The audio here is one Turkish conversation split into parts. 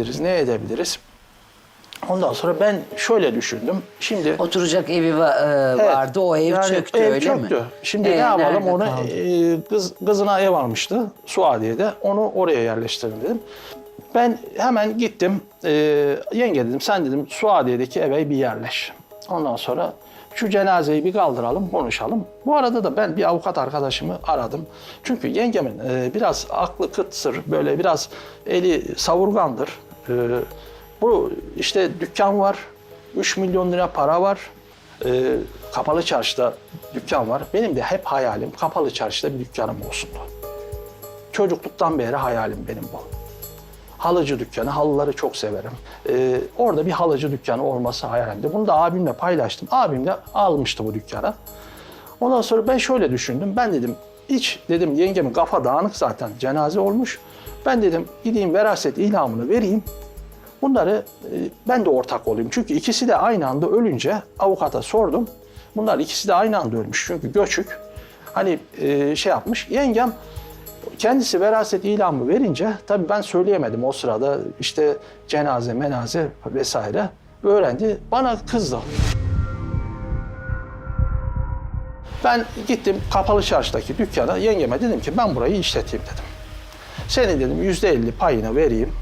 edebiliriz, ne edebiliriz? Ondan sonra ben şöyle düşündüm. Şimdi Oturacak evi va- e, Evet. vardı, o ev Yani çöktü ev öyle çöktü. mi? Şimdi Ee, ne yapalım nerede onu kaldı? e, kız, kızına ev almıştı Suadiye'de. Onu oraya yerleştirelim dedim. Ben hemen gittim. E, yenge dedim sen dedim Suadiye'deki eve bir yerleş. Ondan sonra şu cenazeyi bir kaldıralım, konuşalım. Bu arada da ben bir avukat arkadaşımı aradım. Çünkü yengemin e, biraz aklı kıtsır, böyle biraz eli savurgandır. E, bu işte dükkan var, 3 milyon lira para var. Ee, kapalı çarşıda dükkan var. Benim de hep hayalim kapalı çarşıda bir dükkanım olsundu. Çocukluktan beri hayalim benim bu. Halıcı dükkanı, halıları çok severim. Ee, orada bir halıcı dükkanı olması hayalimdi. Bunu da abimle paylaştım. Abim de almıştı bu dükkanı. Ondan sonra ben şöyle düşündüm. Ben dedim hiç dedim yengemin kafa dağınık zaten cenaze olmuş. Ben dedim gideyim veraset ilamını vereyim. Bunları e, ben de ortak olayım. Çünkü ikisi de aynı anda ölünce avukata sordum. Bunlar ikisi de aynı anda ölmüş. Çünkü göçük. Hani e, şey yapmış. Yengem kendisi veraset ilamı verince tabii ben söyleyemedim o sırada işte cenaze menaze vesaire öğrendi. Bana kızdı. Ben gittim kapalı çarşıdaki dükkana yengeme dedim ki ben burayı işleteyim dedim. Senin dedim yüzde elli payını vereyim.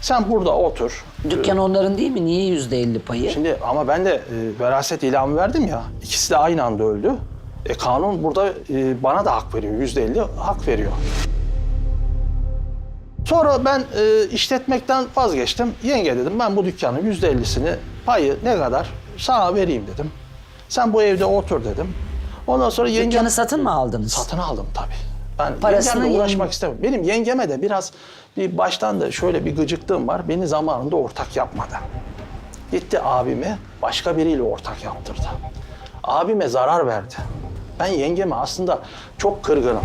Sen burada otur. Dükkan onların değil mi? Niye yüzde elli payı? Şimdi ama ben de e, veraset ilamı verdim ya. İkisi de aynı anda öldü. E, kanun burada e, bana da hak veriyor. Yüzde elli hak veriyor. Sonra ben e, işletmekten vazgeçtim. Yenge dedim ben bu dükkanın yüzde ellisini payı ne kadar sana vereyim dedim. Sen bu evde otur dedim. Ondan sonra yenge... Dükkanı satın mı aldınız? Satın aldım tabii. Ben Parasını yengemle uğraşmak istemiyorum. Benim yengeme de biraz bir baştan da şöyle bir gıcıklığım var. Beni zamanında ortak yapmadı. Gitti abimi başka biriyle ortak yaptırdı. Abime zarar verdi. Ben yengeme aslında çok kırgınım.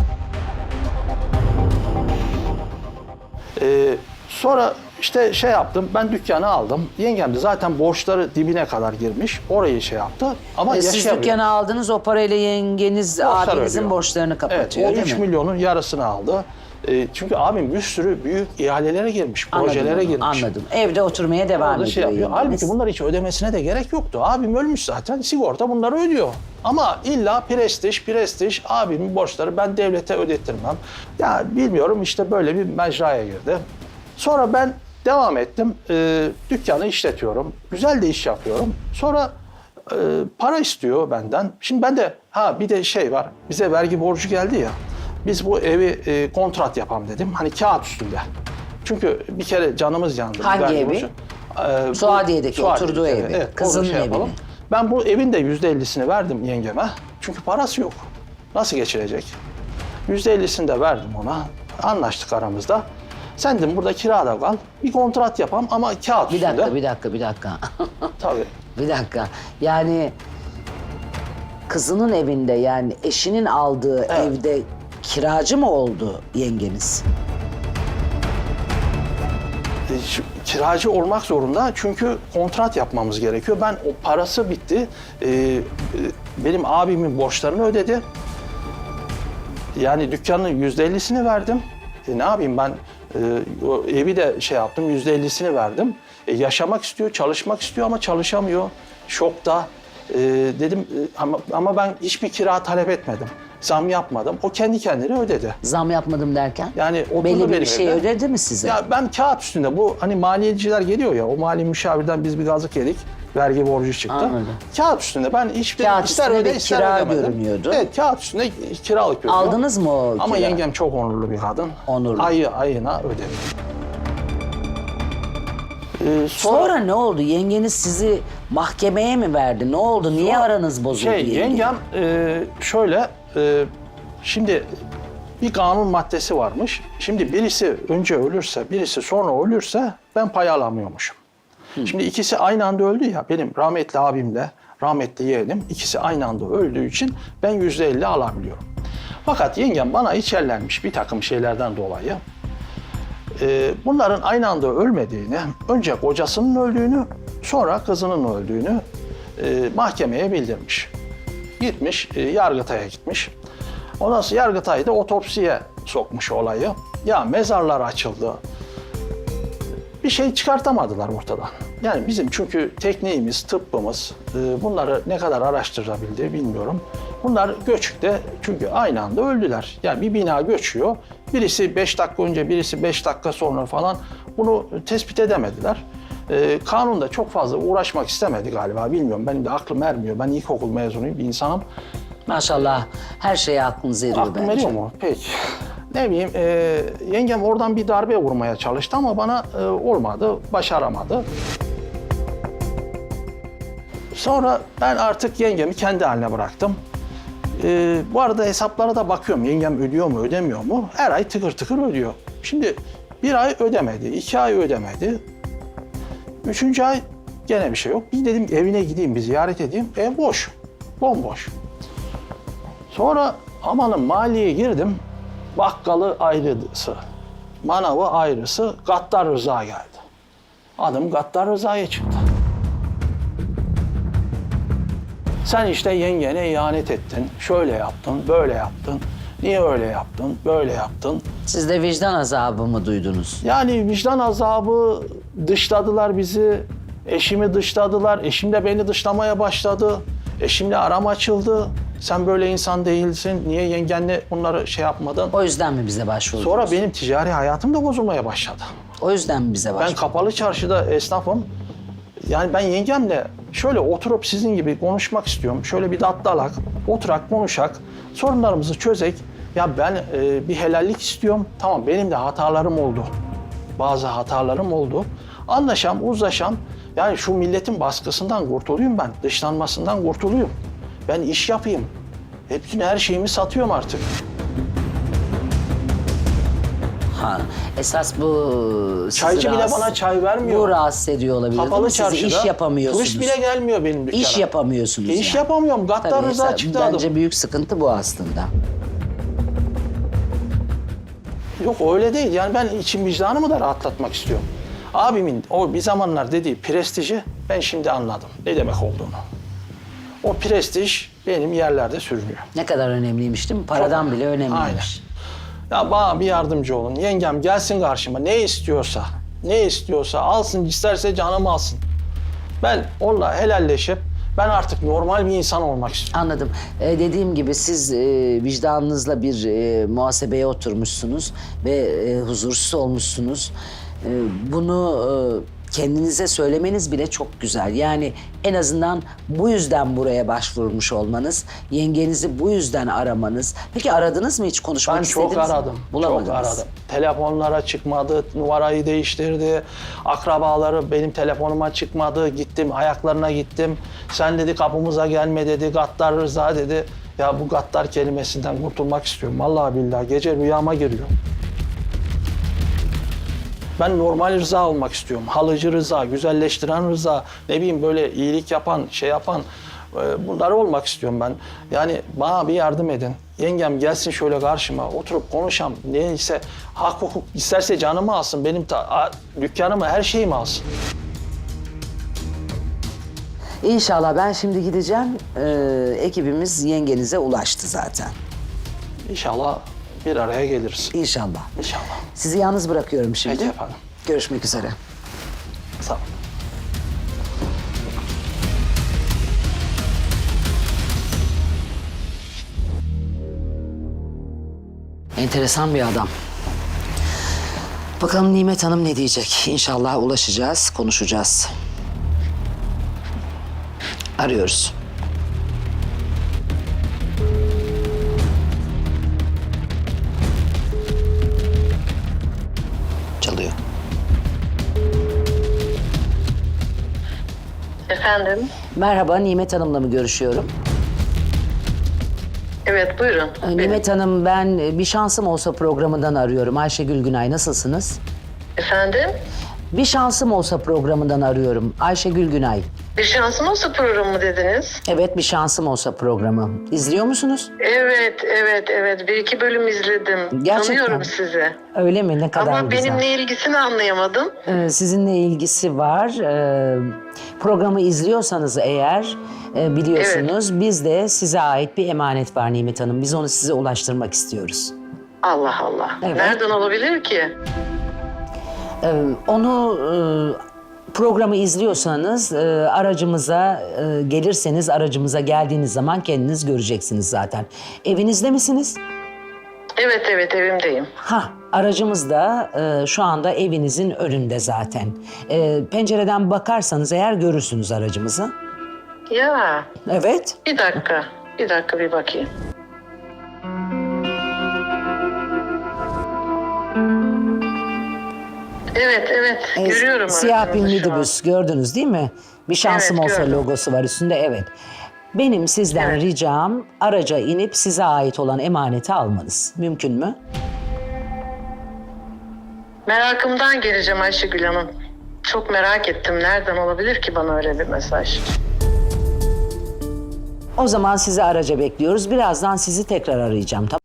Ee, sonra işte şey yaptım, ben dükkanı aldım. Yengem de zaten borçları dibine kadar girmiş. Orayı şey yaptı ama E, siz dükkanı aldınız, o parayla yengeniz Borçlar abinizin ödüyor. borçlarını kapatıyor evet, o değil 3 mi? milyonun yarısını aldı. E, çünkü abim bir sürü büyük ihalelere girmiş, Anladım projelere onu, girmiş. Anladım. Evde oturmaya devam Orada ediyor. şey yapıyor. Halbuki bunlar hiç ödemesine de gerek yoktu. Abim ölmüş zaten. Sigorta bunları ödüyor. Ama illa prestij, prestij. Abimin borçları ben devlete ödettirmem. Ya bilmiyorum işte böyle bir mecraya girdi. Sonra ben devam ettim. Ee, dükkanı işletiyorum. Güzel de iş yapıyorum. Sonra e, para istiyor benden. Şimdi ben de ha bir de şey var. Bize vergi borcu geldi ya. Biz bu evi e, kontrat yapalım dedim. Hani kağıt üstünde. Çünkü bir kere canımız yandı. Hangi vergi evi? borcu. Ee, bu- Suadiye'deki Suadiye'deki oturduğu evi. evi. Evet, Kızının şey evini. Ben bu evin de yüzde ellisini verdim yengeme. Çünkü parası yok. Nasıl geçirecek? Yüzde ellisini de verdim ona. Anlaştık aramızda. Sen dedim burada kirada kal. Bir kontrat yapalım ama kağıt Bir üstünde. dakika, bir dakika, bir dakika. Tabii. bir dakika. Yani kızının evinde yani eşinin aldığı Evet. evde kiracı mı oldu yengeniz? E, kiracı olmak zorunda çünkü kontrat yapmamız gerekiyor. Ben o parası bitti. E, e, benim abimin borçlarını ödedi. Yani dükkanın yüzde ellisini verdim. E, ne yapayım ben e, o evi de şey yaptım yüzde ellisini verdim. E, yaşamak istiyor, çalışmak istiyor ama çalışamıyor. Şokta. E, dedim e, ama, ama ben hiçbir kira talep etmedim. Zam yapmadım. O kendi kendine ödedi. Zam yapmadım derken? Yani oturdu Belli bir benim şey evde. ödedi mi size? Ya ben kağıt üstünde bu hani maliyeciler geliyor ya o mali müşavirden biz bir gazık yedik. Vergi borcu çıktı. Anladım. Kağıt üstünde ben hiçbir Kağıt ister öde ister kira ödemedim. görünüyordu. Evet kağıt üstünde kiralık görünüyor. Aldınız mı o Ama kira? yengem çok onurlu bir kadın. Onurlu. Ayı ayına ödedi. Ee, Sonra ne oldu? Yengeniz sizi mahkemeye mi verdi? Ne oldu? Niye aranız bozuldu? Şey yenge? yengem e, şöyle e, şimdi bir kanun maddesi varmış. Şimdi birisi önce ölürse birisi sonra ölürse ben pay alamıyormuşum. Şimdi ikisi aynı anda öldü ya benim rahmetli abimle rahmetli yeğenim ikisi aynı anda öldüğü için ben yüzde elli alabiliyorum. Fakat yengem bana içerlenmiş bir takım şeylerden dolayı e, bunların aynı anda ölmediğini, önce kocasının öldüğünü, sonra kızının öldüğünü e, mahkemeye bildirmiş. Gitmiş, e, Yargıtay'a gitmiş. Ondan sonra Yargıtay da otopsiye sokmuş olayı. Ya mezarlar açıldı, bir şey çıkartamadılar ortadan. Yani bizim çünkü tekniğimiz, tıbbımız e, bunları ne kadar araştırabildi bilmiyorum. Bunlar göçükte çünkü aynı anda öldüler. Yani bir bina göçüyor. Birisi 5 dakika önce, birisi 5 dakika sonra falan bunu tespit edemediler. E, kanun da çok fazla uğraşmak istemedi galiba. Bilmiyorum benim de aklım ermiyor. Ben ilkokul mezunuyum bir insanım. Maşallah her şeye aklınız eriyor Aklım bence. veriyor mu? Peki. Ne bileyim, e, yengem oradan bir darbe vurmaya çalıştı ama bana e, olmadı, başaramadı. Sonra ben artık yengemi kendi haline bıraktım. E, bu arada hesaplara da bakıyorum. Yengem ödüyor mu, ödemiyor mu? Her ay tıkır tıkır ödüyor. Şimdi bir ay ödemedi, iki ay ödemedi. Üçüncü ay gene bir şey yok. Bir dedim evine gideyim, bir ziyaret edeyim. Ev boş, bomboş. Sonra amanın maliye girdim. Bakkalı ayrısı, manavı ayrısı Gattar Rıza geldi. Adım Gattar Rıza'ya çıktı. Sen işte yengene ihanet ettin. Şöyle yaptın, böyle yaptın. Niye öyle yaptın, böyle yaptın? Siz de vicdan azabı mı duydunuz? Yani vicdan azabı dışladılar bizi. Eşimi dışladılar. Eşim de beni dışlamaya başladı. Eşimle aram açıldı. Sen böyle insan değilsin. Niye yengenle bunları şey yapmadın? O yüzden mi bize başvurdunuz? Sonra benim ticari hayatım da bozulmaya başladı. O yüzden mi bize Ben başvurdunuz? kapalı çarşıda esnafım. Yani ben yengemle şöyle oturup sizin gibi konuşmak istiyorum. Şöyle bir datlalak, oturak, konuşak, sorunlarımızı çözek. Ya ben e, bir helallik istiyorum. Tamam benim de hatalarım oldu. Bazı hatalarım oldu. Anlaşam, uzlaşam. Yani şu milletin baskısından kurtulayım ben. Dışlanmasından kurtulayım. Ben iş yapayım. Hepsini her şeyimi satıyorum artık. Ha, esas bu sizi Çaycı bile rahatsız- bana çay vermiyor. Bu rahatsız ediyor olabilir değil Kapalı mi? Siz çarşıda iş yapamıyorsunuz. turist bile gelmiyor benim dükkana. İş yapamıyorsunuz İş yani. yapamıyorum. Gattar Tabii, Rıza çıktı Bence adım. büyük sıkıntı bu aslında. Yok öyle değil. Yani ben içim vicdanımı da rahatlatmak istiyorum. Abimin o bir zamanlar dediği prestiji ben şimdi anladım. Ne demek olduğunu. O prestij benim yerlerde sürünüyor. Ne kadar önemliymiş değil mi? Paradan bile önemliymiş. Aynen. Ya bana bir yardımcı olun. Yengem gelsin karşıma. Ne istiyorsa, ne istiyorsa alsın, isterse canımı alsın. Ben onunla helalleşip ben artık normal bir insan olmak istiyorum. Anladım. Ee, dediğim gibi siz e, vicdanınızla bir e, muhasebeye oturmuşsunuz ve e, huzursuz olmuşsunuz. E, bunu e, kendinize söylemeniz bile çok güzel. Yani en azından bu yüzden buraya başvurmuş olmanız, yengenizi bu yüzden aramanız. Peki aradınız mı hiç konuşmak Ben istediniz çok mi? aradım. Bulamadınız. Çok aradım. Telefonlara çıkmadı, numarayı değiştirdi. Akrabaları benim telefonuma çıkmadı. Gittim, ayaklarına gittim. Sen dedi kapımıza gelme dedi, Gattar Rıza dedi. Ya bu Gattar kelimesinden kurtulmak istiyorum. Vallahi billahi gece rüyama giriyor. Ben normal rıza olmak istiyorum. Halıcı rıza, güzelleştiren rıza, ne bileyim böyle iyilik yapan, şey yapan e, bunları olmak istiyorum ben. Yani bana bir yardım edin. Yengem gelsin şöyle karşıma, oturup konuşalım. Neyse hak hukuk isterse canımı alsın, benim ta, dükkanımı, her şeyimi alsın. İnşallah ben şimdi gideceğim. Ee, ekibimiz yengenize ulaştı zaten. İnşallah bir araya geliriz. İnşallah. İnşallah. Sizi yalnız bırakıyorum şimdi. Peki efendim. Görüşmek üzere. Sağ olun. Enteresan bir adam. Bakalım Nimet Hanım ne diyecek? İnşallah ulaşacağız, konuşacağız. Arıyoruz. Efendim? Merhaba, Nimet Hanım'la mı görüşüyorum? Evet buyurun. Ee. Nimet Hanım, ben e, Bir Şansım Olsa programından arıyorum. Ayşegül Günay, nasılsınız? Efendim? Bir Şansım Olsa programından arıyorum. Ayşegül Günay. Bir şansım olsa programı dediniz. Evet, Bir Şansım Olsa programı. İzliyor musunuz? Evet, evet, evet. Bir iki bölüm izledim. Gerçekten. Tanıyorum sizi. Öyle mi? Ne kadar Ama güzel. benimle ilgisini anlayamadım. Ee, sizinle ilgisi var. Ee, programı izliyorsanız eğer e, biliyorsunuz biz de size ait bir emanet var Nimet Hanım. Biz onu size ulaştırmak istiyoruz. Allah Allah. Evet. Nereden olabilir ki? Ee, onu e, programı izliyorsanız e, aracımıza e, gelirseniz aracımıza geldiğiniz zaman kendiniz göreceksiniz zaten. Evinizde misiniz? Evet evet evimdeyim. Ha, aracımız da e, şu anda evinizin önünde zaten. E, pencereden bakarsanız eğer görürsünüz aracımızı. Ya Evet. bir dakika. Bir dakika bir bakayım. Evet evet E, görüyorum. Siyah bir minibüs gördünüz değil mi? Bir şansım Evet, olsa gördüm. logosu var üstünde evet. Benim sizden Evet. ricam araca inip size ait olan emaneti almanız. Mümkün mü? Merakımdan geleceğim Ayşegül Hanım. Çok merak ettim. Nereden olabilir ki bana öyle bir mesaj? O zaman sizi araca bekliyoruz. Birazdan sizi tekrar arayacağım. Tamam